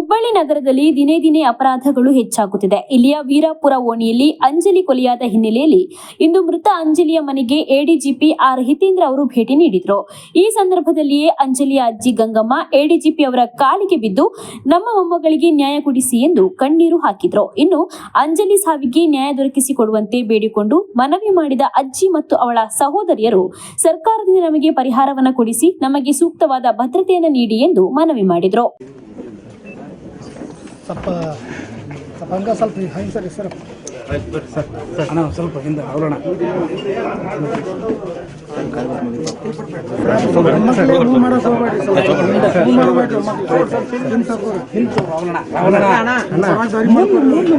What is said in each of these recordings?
ಹುಬ್ಬಳ್ಳಿ ನಗರದಲ್ಲಿ ದಿನೇ ದಿನೇ ಅಪರಾಧಗಳು ಹೆಚ್ಚಾಗುತ್ತಿದೆ. ಇಲ್ಲಿಯ ವೀರಾಪುರ ಓಣಿಯಲ್ಲಿ ಅಂಜಲಿ ಕೊಲೆಯಾದ ಹಿನ್ನೆಲೆಯಲ್ಲಿ ಇಂದು ಮೃತ ಅಂಜಲಿಯ ಮನೆಗೆ ಎಡಿಜಿಪಿ ಆರ್ ಹಿತೇಂದ್ರ ಅವರು ಭೇಟಿ ನೀಡಿದ್ರು. ಈ ಸಂದರ್ಭದಲ್ಲಿಯೇ ಅಂಜಲಿಯ ಅಜ್ಜಿ ಗಂಗಮ್ಮ ಎಡಿಜಿಪಿ ಅವರ ಕಾಲಿಗೆ ಬಿದ್ದು ನಮ್ಮ ಮೊಮ್ಮಗಳಿಗೆ ನ್ಯಾಯ ಕೊಡಿಸಿ ಎಂದು ಕಣ್ಣೀರು ಹಾಕಿದ್ರು. ಇನ್ನು ಅಂಜಲಿ ಸಾವಿಗೆ ನ್ಯಾಯ ದೊರಕಿಸಿಕೊಡುವಂತೆ ಬೇಡಿಕೊಂಡು ಮನವಿ ಮಾಡಿದ ಅಜ್ಜಿ ಮತ್ತು ಅವಳ ಸಹೋದರಿಯರು ಸರ್ಕಾರದಿಂದ ನಮಗೆ ಪರಿಹಾರವನ್ನು ಕೊಡಿಸಿ ನಮಗೆ ಸೂಕ್ತವಾದ ಭದ್ರತೆಯನ್ನು ನೀಡಿ ಎಂದು ಮನವಿ ಮಾಡಿದ್ರು. ಸ್ವಲ್ಪ ಸ್ವಲ್ಪ ಹಂಗ ಸ್ವಲ್ಪ ಹಂಗೆ ಸರಿ ಸರ್ ಅಣ್ಣ ಸ್ವಲ್ಪ ಹಿಂದೆ ಅವರೋಣ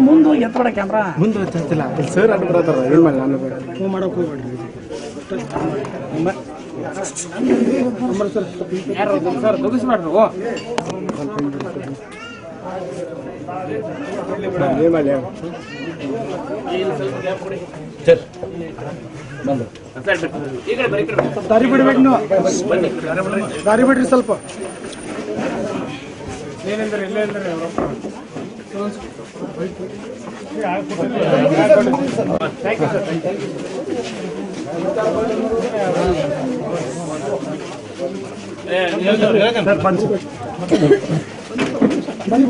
ಮುಂದೆ ಎತ್ತಬೇಡ ಕ್ಯಾಮ್ರಾ ಮುಂದೆ ಹಚ್ಚಿಲ್ಲ ಸರ್ ಅದು ಬರತ್ತಾರ ಏನು ಮಾಡಿ ನಾನು ಹ್ಞೂ ಮಾಡಕ್ಕೆ ಹೋಗ್ಬೇಡಿ ಸರ್ ಮಾಡಿ ದಾರಿ ಬಿಡ್ಬೇಕು ನೀವು ದಾರಿ ಬಿಡ್ರಿ ಸ್ವಲ್ಪ ಏನೆಂದ್ರೆ ಇಲ್ಲ ಅಂದ್ರೆ ಥ್ಯಾಂಕ್ ಸರ್ ಥ್ಯಾಂಕ್ ಬನ್ನಿ